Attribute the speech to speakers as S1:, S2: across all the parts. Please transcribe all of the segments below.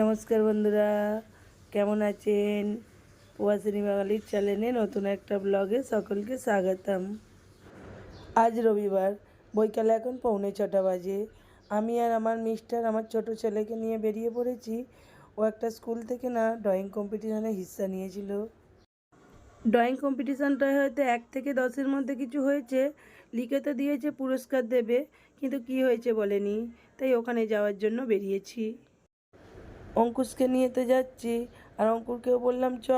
S1: নমস্কার বন্ধুরা, কেমন আছেন? প্রবাসিনী বাঙালির চ্যানেলে নতুন একটা ব্লগে সকলকে স্বাগতম। আজ রবিবার, বৈকালে এখন পৌনে ছটা বাজে। আমি আর আমার মিস্টার আমার ছোট ছেলেকে নিয়ে বেরিয়ে পড়েছি। ও একটা স্কুল থেকে না ড্রয়িং কম্পিটিশনে হিস্সা নিয়েছিল। ড্রয়িং কম্পিটিশানটায় হয়তো এক থেকে দশের মধ্যে কিছু হয়েছে, লিখে তো দিয়েছে, পুরস্কার দেবে, কিন্তু কি হয়েছে বলেনি। তাই ওখানে যাওয়ার জন্য বেরিয়েছি। অঙ্কুশকে নিয়ে তো যাচ্ছি। আর অঙ্কুরকেও বললাম, চ,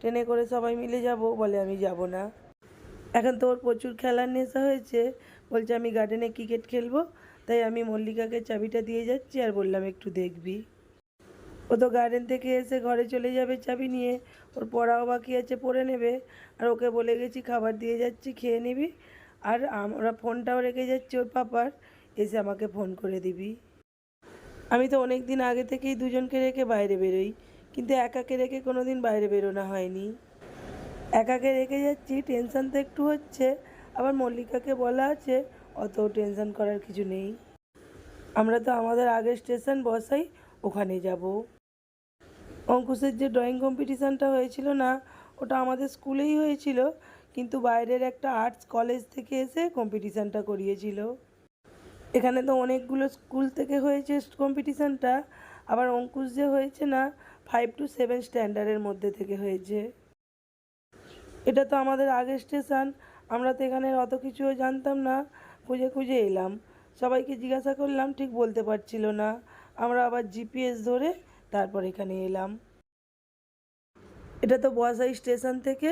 S1: ট্রেনে করে সবাই মিলে যাব। বলে, আমি যাব না। এখন তো ওর প্রচুর খেলার নেশা হয়েছে। বলছে, আমি গার্ডেনে ক্রিকেট খেলব। তাই আমি মল্লিকাকে চাবিটা দিয়ে যাচ্ছি আর বললাম, একটু দেখবি। ও তো গার্ডেন থেকে এসে ঘরে চলে যাবে চাবি নিয়ে। ওর পড়াও বাকি আছে, পড়ে নেবে। আর ওকে বলে গেছি, খাবার দিয়ে যাচ্ছি, খেয়ে নিবি। আর আমরা ফোনটাও রেখে যাচ্ছি ওর পাপার। এসে আমাকে ফোন করে দিবি। আমি তো অনেক দিন আগে থেকেই দুজনকে রেখে বাইরে বেরোই, কিন্তু একাকে রেখে কোনো দিন বাইরে বেরোনো হয়নি। একাকে রেখে যাচ্ছি, টেনশন তো একটু হচ্ছে, আবার মল্লিকাকে বলা আছে, অত টেনশন করার কিছু নেই। আমরা তো আমাদের আগের স্টেশন বসাই, ওখানে যাব। অঙ্কুশের যে ড্রয়িং কম্পিটিশানটা হয়েছিল না, ওটা আমাদের স্কুলেই হয়েছিল, কিন্তু বাইরের একটা আর্টস কলেজ থেকে এসে কম্পিটিশানটা করিয়েছিল। এখানে তো অনেকগুলো স্কুল থেকে হয়েছে কম্পিটিশানটা আবার অঙ্কুশ যে হয়েছে না ফাইভ টু সেভেন স্ট্যান্ডার্ডের মধ্যে থেকে হয়েছে। এটা তো আমাদের আগের স্টেশন আমরা তো এখানে অত কিছুও জানতাম না, খুঁজে খুঁজে এলাম। সবাইকে জিজ্ঞাসা করলাম, ঠিক বলতে পারছিল না। আমরা আবার জিপিএস ধরে তারপর এখানে এলাম। এটা তো বসাই স্টেশন থেকে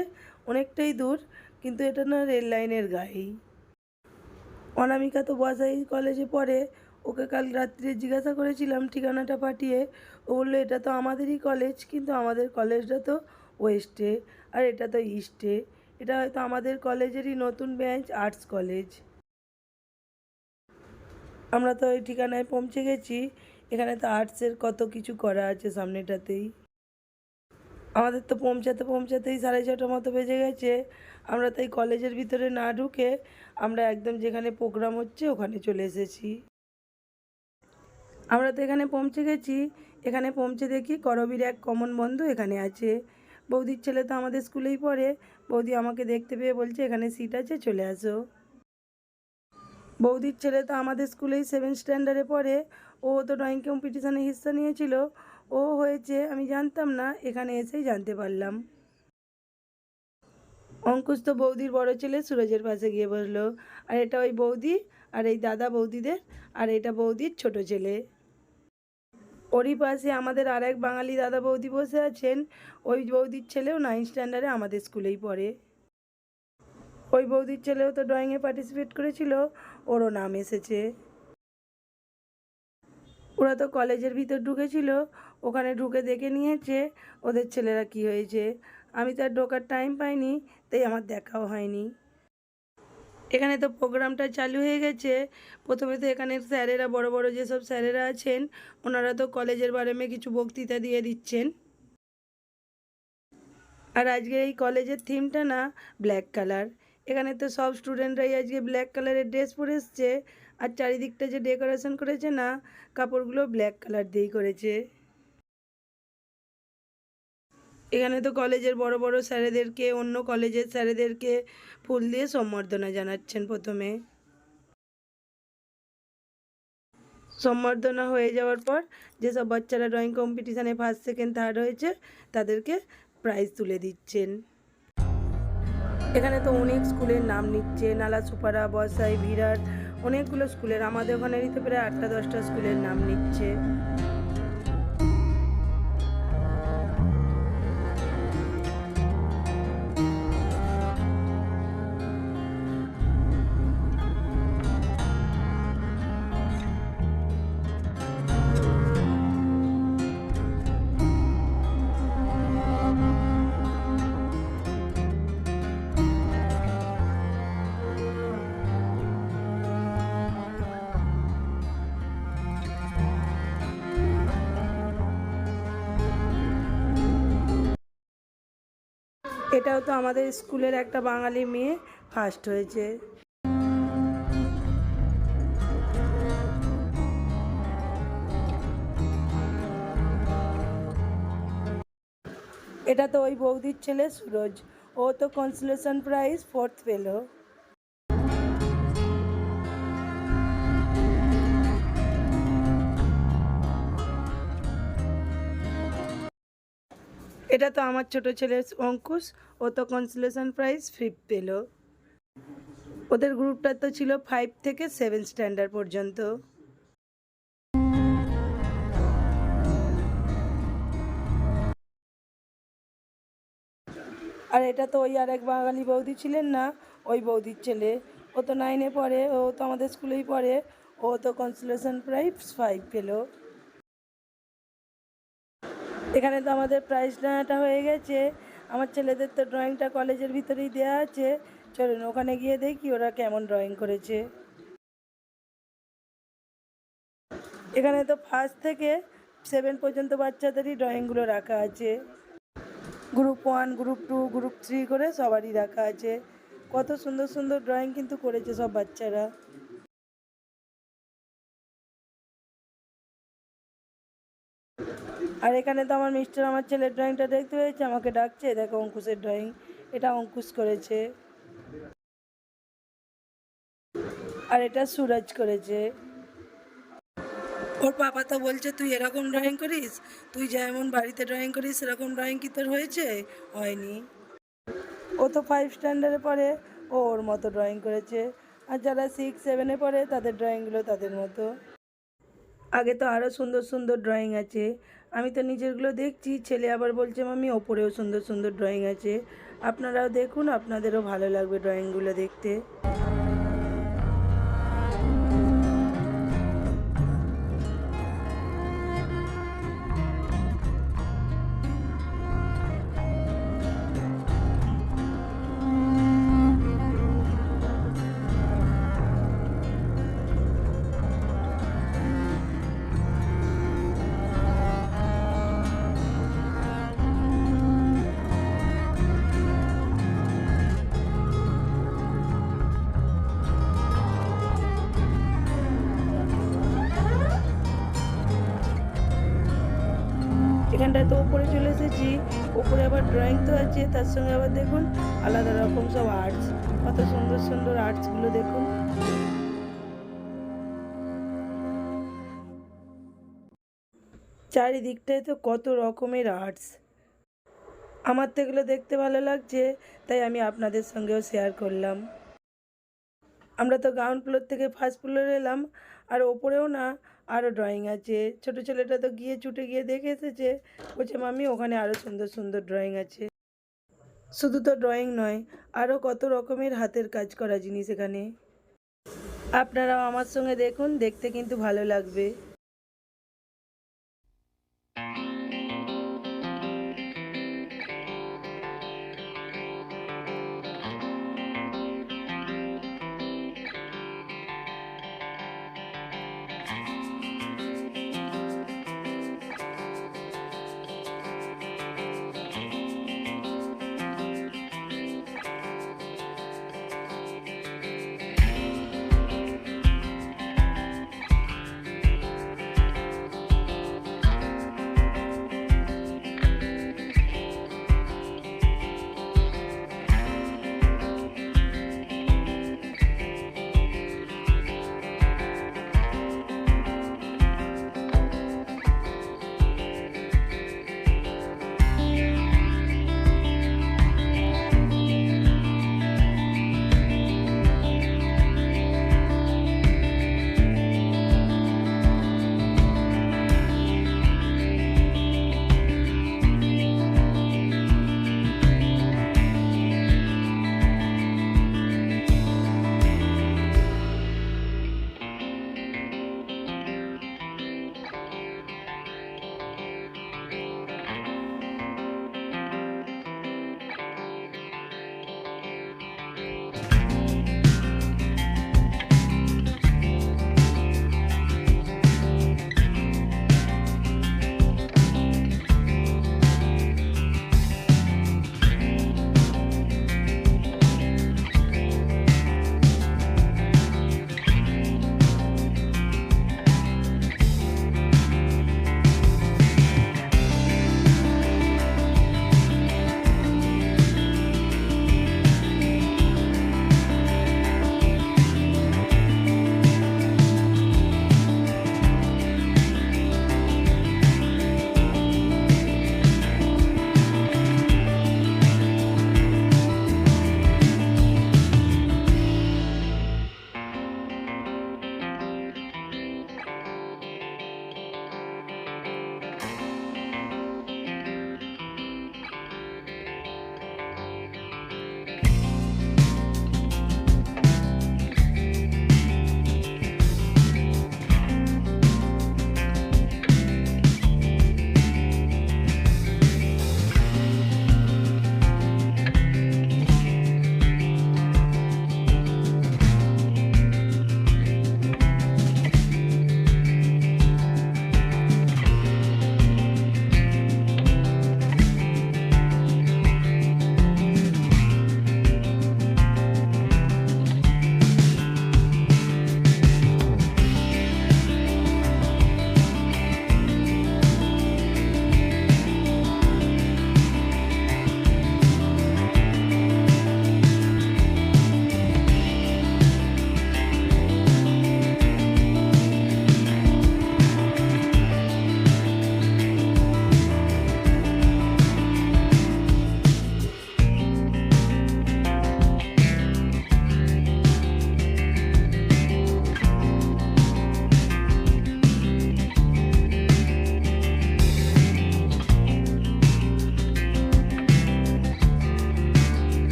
S1: অনেকটাই দূর, কিন্তু এটা না রেল লাইনের গায়েই অনামিকা তো বসাই কলেজে পড়ে। ওকে কাল রাত্রে জিজ্ঞাসা করেছিলাম ঠিকানাটা পাঠিয়ে। ও বলল, এটা তো আমাদেরই কলেজ, কিন্তু আমাদের কলেজটা তো ওয়েস্টে, আর এটা তো ইস্টে। এটা হয়তো আমাদের কলেজেরই নতুন ব্যাঞ্চ আর্টস কলেজ। আমরা তো ওই ঠিকানায় পৌঁছে গেছি। এখানে তো আর্টসের কত কিছু করা আছে সামনেটাতেই। আমাদের তো পৌঁছাতে পৌঁছাতেই সাড়ে ছটা মতো বেজে গেছে। আমরা তাই কলেজের ভিতরে না ঢুকে আমরা একদম যেখানে প্রোগ্রাম হচ্ছে ওখানে চলে এসেছি। আমরা তো এখানে পৌঁছে গেছি। এখানে পৌঁছে দেখি করবীর এক কমন বন্ধু এখানে আছে। বৌদির ছেলে তো আমাদের স্কুলেই পড়ে। বৌদি আমাকে দেখতে পেয়ে বলছে, এখানে সিট আছে, চলে আসো। বৌদির ছেলে তো আমাদের স্কুলেই সেভেন স্ট্যান্ডার্ডে পড়ে। ও তো ড্রয়িং কম্পিটিশানে হিস্সা নিয়েছিল। ও হয়েছে, আমি জানতাম না, এখানে এসেই জানতে পারলাম। অঙ্কুশ তো বৌদির বড় ছেলে সুরজের পাশে গিয়ে বসল আর এটা ওই বৌদি, আর এই দাদা বৌদিদের, আর এটা বৌদির ছোট ছেলে। ওরই পাশে আমাদের আর এক বাঙালি দাদা বৌদি বসে আছেন। ওই বৌদির ছেলেও নাইন স্ট্যান্ডার্ডে আমাদের স্কুলেই পড়ে। ওই বৌদির ছেলেও তো ড্রয়িংয়ে পার্টিসিপেট করেছিল, ওরও নাম এসেছে। ওরা তো কলেজের ভিতর ঢুকেছিল, ওখানে ঢুকে দেখে নিয়েছে ওদের ছেলেরা কি হয়েছে। আমি তো আর ঢোকার টাইম পাইনি তাই আমার দেখাও হয়নি। এখানে তো প্রোগ্রামটা চালু হয়ে গেছে। প্রথমে তো এখানে স্যারেরা, বড় বড় যেসব স্যারেরা আছেন, ওনারা তো কলেজের বারেমে কিছু বক্তৃতা দিয়ে দিচ্ছেন। আর আজকে এই কলেজের থিমটা না ব্ল্যাক কালার। এখানে তো সব স্টুডেন্টরাই আজকে ব্ল্যাক কালারের ড্রেস পরে এসছে। আর চারিদিকটা যে ডেকোরেশন করেছে না, কাপড়গুলো ব্ল্যাক কালার দিয়েই করেছে। এখানে তো কলেজের বড় বড় স্যারেদেরকে, অন্য কলেজের স্যারেদেরকে ফুল দিয়ে সম্বর্ধনা জানাচ্ছেন প্রথমে। সম্বর্ধনা হয়ে যাওয়ার পর যেসব বাচ্চারা ড্রয়িং কম্পিটিশানে ফার্স্ট সেকেন্ড থার্ড হয়েছে, তাদেরকে প্রাইজ তুলে দিচ্ছেন। এখানে তো অনেক স্কুলের নাম নিচ্ছে, নালা সুপারা, বসাই, বিরাট, অনেকগুলো স্কুলের, আমাদের ওখানেরই তো প্রায় আটটা দশটা স্কুলের নাম নিচ্ছে। এটাও তো আমাদের স্কুলের একটা বাঙালি মেয়ে ফার্স্ট হয়েছে। এটা তো ওই বৌদির ছেলে সুরজ। ও তো কনসুলেশন প্রাইজ ফোর্থ পেল। এটা তো আমার ছোট ছেলে অঙ্কুশ, ও তো কনসোলেশন প্রাইজ ফিফথ পেল। ওদের গ্রুপটা তো ছিল ফাইভ থেকে সেভেন স্ট্যান্ডার্ড পর্যন্ত। আর এটা তো ওই আর এক বাঙালি বৌদি ছিলেন না, ওই বৌদির ছেলে। ও তো নাইনে পড়ে, ও তো আমাদের স্কুলেই পড়ে, ও তো কনসোলেশন প্রাইজ ফাইভ পেল। এখানে তো আমাদের প্রাইজ নেওয়াটা হয়ে গেছে। আমার ছেলেদের তো ড্রয়িংটা কলেজের ভিতরেই দেওয়া আছে। চলুন ওখানে গিয়ে দেখি ওরা কেমন ড্রয়িং করেছে। এখানে তো ফার্স্ট থেকে সেভেন পর্যন্ত বাচ্চাদেরই ড্রয়িংগুলো রাখা আছে। Group one group two group three করে সবারই রাখা আছে। কত সুন্দর সুন্দর ড্রয়িং কিন্তু করেছে সব বাচ্চারা। এখানে তো আমার মিস্টার আমার ছেলের ড্রয়িংটা দেখতে পেয়েছে, আমাকে ডাকছে, দেখো অঙ্কুশের ড্রয়িং এটা অঙ্কুশ করেছে। আর এটা সুরজ করেছে। ওর পাপা তো বলছে, তুই এরকম ড্রয়িং করিস? তুই যেমন বাড়িতে ড্রয়িং করিস, সেরকম ড্রয়িং কি তোর হয়েছে? হয়নি। ও তো ফাইভ স্ট্যান্ডার্ডে পড়ে, ও ওর মতো ড্রয়িং করেছে। আর যারা সিক্স সেভেনে পড়ে, তাদের ড্রয়িংগুলো তাদের মতো। আগে তো আরও সুন্দর সুন্দর ড্রয়িং আছে। আমি তো নিজেরগুলো দেখছি। ছেলে আবার বলছে মামি ওপরেও সুন্দর সুন্দর ড্রয়িং আছে। আপনারাও দেখুন, আপনাদেরও ভালো লাগবে ড্রয়িংগুলো দেখতে। এখানটায় তো উপরে চলে এসেছি। উপরে আবার ড্রয়িং তো আছে, তার সঙ্গে আবার দেখুন আলাদা রকম সব আর্টস কত সুন্দর সুন্দর আর্টসগুলো দেখুন। চারিদিকটায় তো কত রকমের আর্টস আমার তো এগুলো দেখতে ভালো লাগছে, তাই আমি আপনাদের সঙ্গেও শেয়ার করলাম। আমরা তো গ্রাউন্ড ফ্লোর থেকে ফার্স্ট ফ্লোরে এলাম, আর ওপরেও না আরও ড্রয়িং আছে। ছোট ছেলেটা তো গিয়ে ছুটে গিয়ে দেখে এসেছে। বলছে মামি ওখানে আরও সুন্দর সুন্দর ড্রয়িং আছে। শুধু তো ড্রয়িং নয় আরও কত রকমের হাতের কাজ করা জিনিস এখানে। আপনারাও আমার সঙ্গে দেখুন, দেখতে কিন্তু ভালো লাগবে।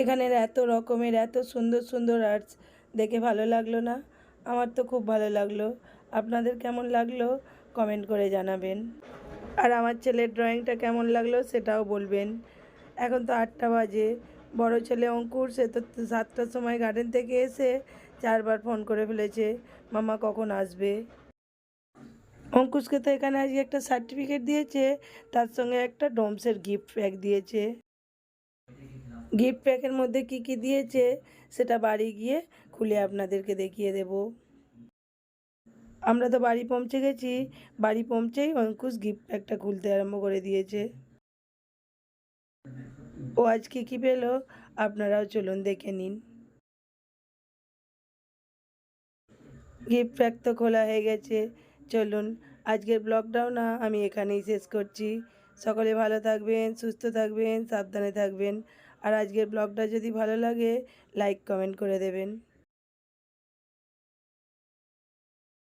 S1: এখানের এত রকমের, এত সুন্দর সুন্দর আর্টস দেখে ভালো লাগল না। আমার তো খুব ভালো লাগল। আপনাদের কেমন লাগল? কমেন্ট করে জানাবেন। আর আমার ছেলের ড্রয়িংটা কেমন লাগল সেটাও বলবেন। এখন তো আটটা বাজে। বড় ছেলে অঙ্কুর, সে তো সাতটার সময় গার্ডেন থেকে এসে চারবার ফোন করে ফেলেছে, মামা, কখন আসবে? অঙ্কুশকে তো এখানে আজকে একটা সার্টিফিকেট দিয়েছে, তার সঙ্গে একটা ডোমসের গিফট প্যাক দিয়েছে। গিফট প্যাকের মধ্যে কি কি দিয়েছে, সেটা বাড়ি গিয়ে খুলে আপনাদেরকে দেখিয়ে দেব। আমরা তো বাড়ি পৌঁছে গেছি, বাড়ি পৌঁছেই অঙ্কুশ গিফট প্যাকটা খুলতে আরম্ভ করে দিয়েছে। ও আজ কী কী পেল, আপনারাও চলুন দেখে নিন। গিফট প্যাক তো খোলা হয়ে গেছে, চলুন আজকের ব্লগটাও না আমি এখানেই শেষ করছি। সকলে ভালো থাকবেন, সুস্থ থাকবেন, সাবধানে থাকবেন। আর আজকের ব্লগটা যদি ভালো লাগে লাইক কমেন্ট করে দেবেন।